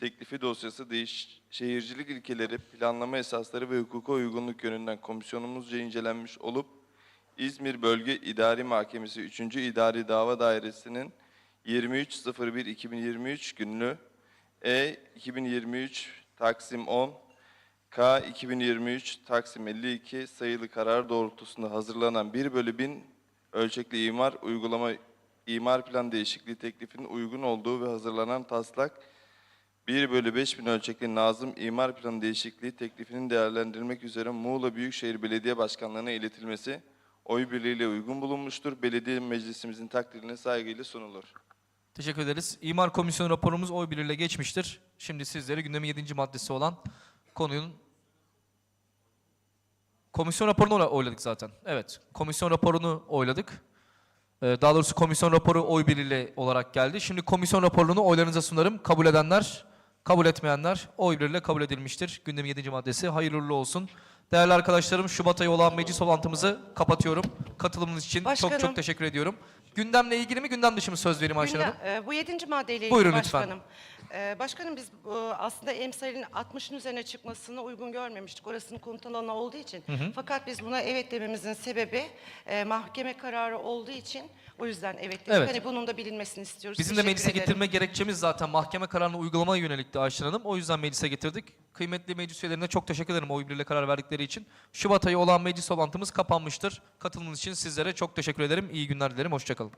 teklifi dosyası değiş şehircilik ilkeleri, planlama esasları ve hukuka uygunluk yönünden komisyonumuzca incelenmiş olup İzmir Bölge İdari Mahkemesi 3. İdari Dava Dairesi'nin 23.01.2023 günlü E 2023 Taksim 10 K 2023 Taksim 52 sayılı karar doğrultusunda hazırlanan 1 bölü 1000 ölçekli imar uygulama imar plan değişikliği teklifinin uygun olduğu ve hazırlanan taslak 1 bölü 5000 ölçekli Nazım İmar Planı Değişikliği teklifinin değerlendirilmek üzere Muğla Büyükşehir Belediye Başkanlığı'na iletilmesi oy birliğiyle uygun bulunmuştur. Belediye Meclisimizin takdirine saygıyla sunulur. Teşekkür ederiz. İmar Komisyonu raporumuz oy birliğiyle geçmiştir. Şimdi sizlere gündemin 7. maddesi olan konunun komisyon raporunu oy- oyladık zaten. Evet, komisyon raporunu oyladık. Ee, Daha doğrusu komisyon raporu oy birliğiyle olarak geldi. Şimdi komisyon raporunu oylarınıza sunarım. Kabul edenler, kabul etmeyenler oy birliğiyle kabul edilmiştir. Gündemin 7. maddesi hayırlı olsun. Değerli arkadaşlarım Şubat ayı olan meclis toplantımızı kapatıyorum. Katılımınız için Başkanım. çok çok teşekkür ediyorum. Gündemle ilgili mi gündem dışı mı söz vereyim Ayşen Hanım? Gündem- e, bu yedinci maddeyle ilgili Buyurun lütfen. başkanım. E, başkanım biz e, aslında emsalin 60'ın üzerine çıkmasını uygun görmemiştik. Orasının konut alanı olduğu için. Fakat biz buna evet dememizin sebebi e, mahkeme kararı olduğu için o yüzden evet dedik. Evet. Hani bunun da bilinmesini istiyoruz. Bizim de Teşekkür meclise ederim. getirme gerekçemiz zaten mahkeme kararını uygulamaya yönelikti Ayşen Hanım. O yüzden meclise getirdik. Kıymetli meclis üyelerine çok teşekkür ederim oy birliğiyle karar verdikleri için. Şubat ayı olan meclis toplantımız kapanmıştır. Katılımınız için sizlere çok teşekkür ederim. İyi günler dilerim. Hoşçakalın.